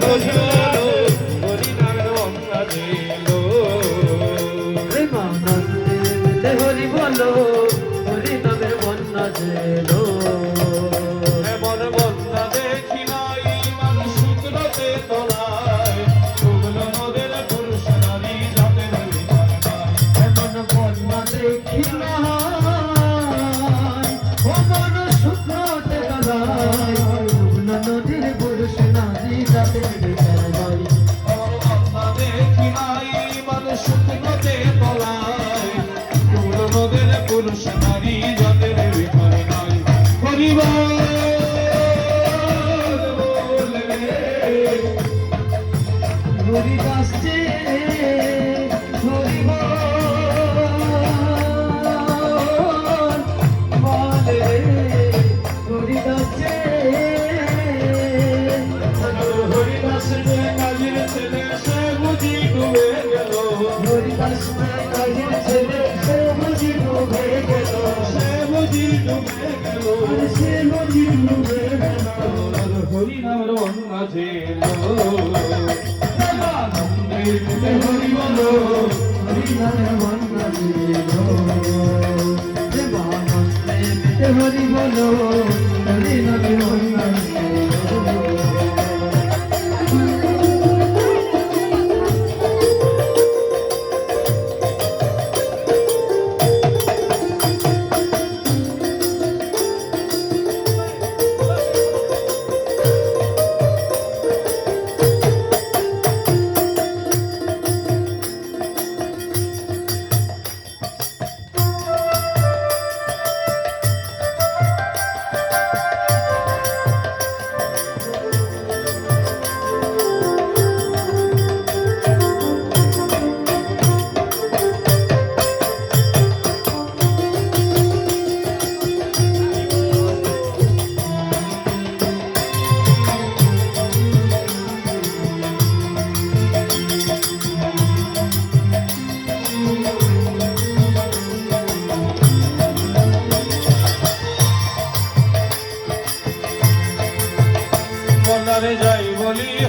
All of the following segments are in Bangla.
Oh, হরি নাম রং আছে হরি বল হরি নাম রং আছে হরি বল হরি নাম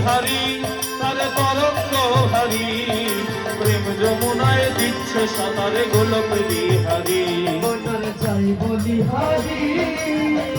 হারি তারে তরঙ্গ হারি প্রেম যমুনায় দিচ্ছে সাঁতারে গোলক বিহারি। বদল বলি হারি।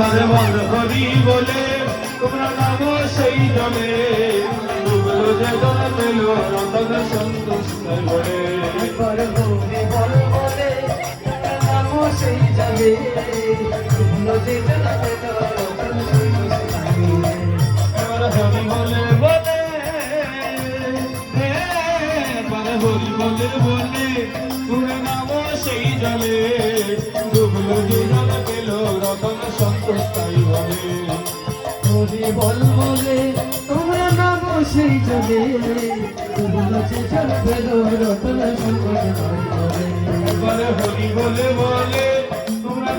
একবারে বল হরি বলে তোমরা নামো সেই জলে ডুবলো যে জল পেল রতন সন্তুষ্ট বলে একবার হরি বল বলে নামো সেই যাবে তুমলো যে জনাতে রতন সন্তুষ্ট লাগে এবার হরি বলে বলে একবারে হরি বলে বলে তোমরা নামো সেই জলে ডুবলো জল পেল রতন সন্তুষ্ট বলে হরি বল বলে তোমরা নামো সেই যাবে তুমলো যে জল পেল রতন সন্তুষ্ট লাগে একবারে হরি বলে বলে জলে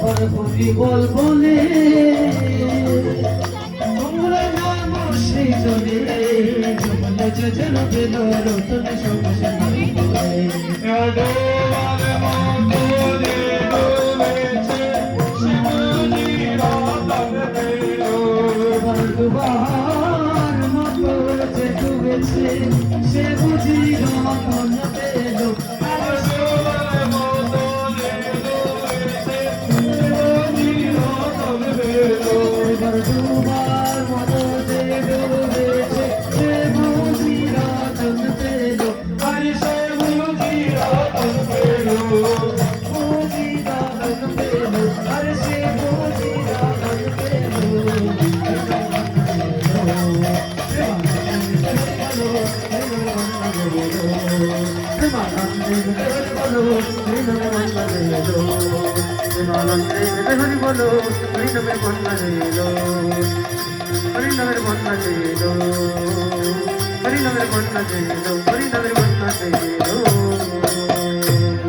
ডুবলো হরি বল বলে তোমরা পেল রতন সংসার বাহার মতো যে ডুবেছে সে হরি বলো হরি নামের বন্যা রেলো হরি নামের বন্যা রেলো হরি নামের বন্যা রেলো হরি নামের বন্যা রেলো